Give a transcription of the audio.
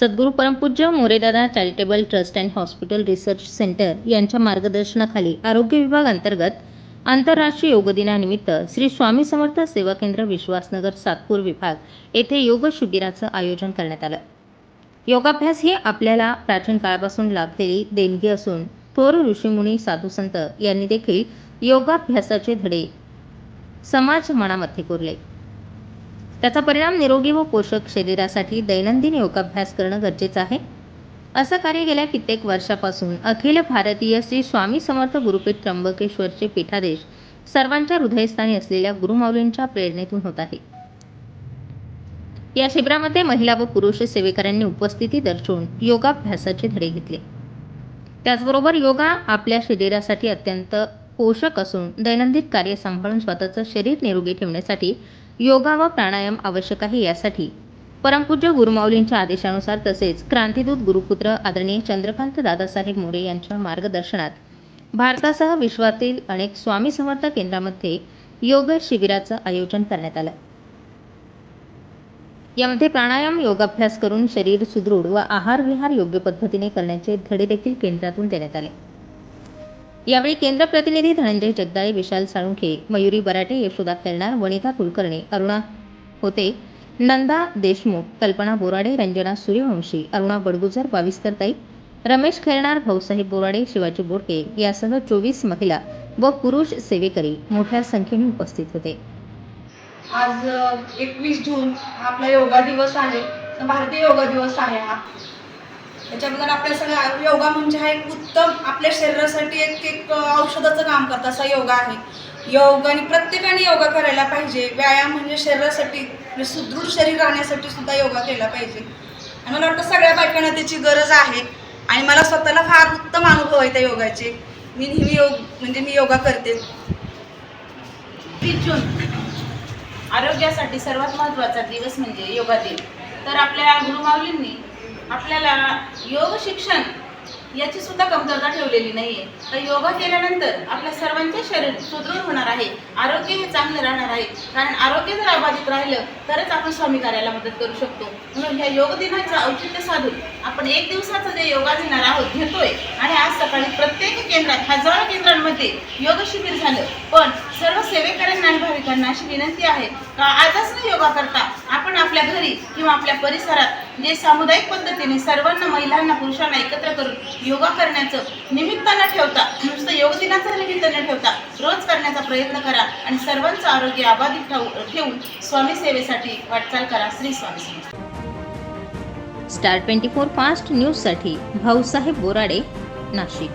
सद्गुरू परमपूज्य Moredada charitable trust and hospital research centre यांच्या मार्गदर्शनाखाली आरोग्य विभाग अंतर्गत आंतरराष्ट्रीय योग दिनानिमित्त श्री स्वामी समर्थ सेवा केंद्र विश्वासनगर सातपूर विभाग येथे योग शिबिराचं आयोजन करण्यात आलं. योगाभ्यास ही आपल्याला प्राचीन काळापासून लाभलेली देणगी असून थोर ऋषीमुनी साधुसंत यांनी देखील योगाभ्यासाचे धडे समाज मनामध्ये कोरले. त्याचा परिणाम निरोगी व पोषक शरीरासाठी दैनंदिन योगाभ्यास करणं गरजेचं आहे. असं कार्य गेल्या कित्येक वर्षापासून अखिल भारतीय श्री स्वामी समर्थ गुरुपीठ त्र्यंबकेश्वरचे पीठादेश सर्वांच्या हृदयस्थानी असलेल्या गुरुमाऊलींच्या प्रेरणेतून होत आहे. या शिबिरामध्ये महिला व पुरुष सेवेकऱ्यांनी उपस्थिती दर्शवून योगाभ्यासाचे धडे घेतले. त्याचबरोबर योगा आपल्या शरीरासाठी अत्यंत पोषक असून दैनंदिन कार्य सांभाळून स्वतःचं शरीर निरोगी ठेवण्यासाठी योगा व प्राणायाम आवश्यक आहे यासाठी. परमपूज्य गुरुमाऊलींच्या आदेशानुसार तसेच क्रांतिदूत गुरुपुत्र आदरणीय चंद्रकांत दादासाहेब मोरे यांच्या मार्गदर्शनात भारतासह विश्वातील अनेक स्वामी समर्थ केंद्रामध्ये योग शिबिराचं आयोजन करण्यात आलं. यामध्ये प्राणायाम योगाभ्यास करून शरीर सुदृढ व आहार विहार योग्य पद्धतीने करण्याचे धडे देखील केंद्रातून देण्यात आले. यावेळी केंद्र प्रतिनिधी धनंजय जगदाळे विशाल साळुंखे मयुरी बराटे यशोदा खेळणार वनिता कुलकर्णी अरुणा होते नंदा देशमुख कल्पना बोराडे रंजना सूर्यवंशी अरुणा बडगुजर बाविस्तरताई रमेश खेळणार भाऊसाहेब बोराडे शिवाजी बोडके यासह चोवीस महिला व पुरुष सेवेकरी मोठ्या संख्येने उपस्थित होते. आज एकवीस जून आपला योगा दिवस आहे. भारतीय योगा दिवस आहे हा. त्याच्याबद्दल आपल्या सगळ्या योगा म्हणजे हा एक उत्तम आपल्या शरीरासाठी एक एक औषधाचं काम करतं असा योगा आहे. योग आणि प्रत्येकाने योगा करायला पाहिजे. व्यायाम म्हणजे शरीरासाठी म्हणजे सुदृढ शरीर राहण्यासाठी सुद्धा योगा केला पाहिजे. आणि मला वाटतं सगळ्या बायकांना त्याची गरज आहे. आणि मला स्वतःला फार उत्तम अनुभव आहे त्या योगाचे. मी नेहमी योग म्हणजे मी योगा करते. तीस जून आरोग्यासाठी सर्वात महत्त्वाचा दिवस म्हणजे योगा दिन. तर आपल्या गुरुमाऊली आपल्याला योग शिक्षण याची सुद्धा कमतरता ठेवलेली नाही आहे तर योगा केल्यानंतर आपल्या सर्वांचे शरीर सुदृढ होणार आहे. आरोग्य हे चांगलं राहणार आहे. कारण आरोग्य जर अबाधित राहिलं तरच आपण स्वामी कार्याला मदत करू शकतो. म्हणून ह्या योग दिनाचं औचित्य साधून आपण एक दिवसाचं जे योगा देणार आहोत घेतोय. आणि आज सकाळी प्रत्येक केंद्रात हजारो केंद्रांमध्ये योग शिबिर झालं. पण सर्व सेवेकऱ्यांना आणि भाविकांना अशी विनंती आहे का आजच न योगा करता आपण आपल्या घरी किंवा आपल्या परिसरात जे सामुदायिक पद्धतीने सर्वांना महिलांना पुरुषांना एकत्र करून योगा करण्याचं निमित्त न ठेवता नुसतं योग दिनाचं निमित्त न ठेवता रोज करण्याचा प्रयत्न करा आणि सर्वांचं आरोग्य अबाधित ठेवू- ठेवून स्वामी सेवेसाठी वाटचाल करा. Shri Swami star twenty four fast न्यूजसाठी भाऊसाहेब बोराडे नाशिक.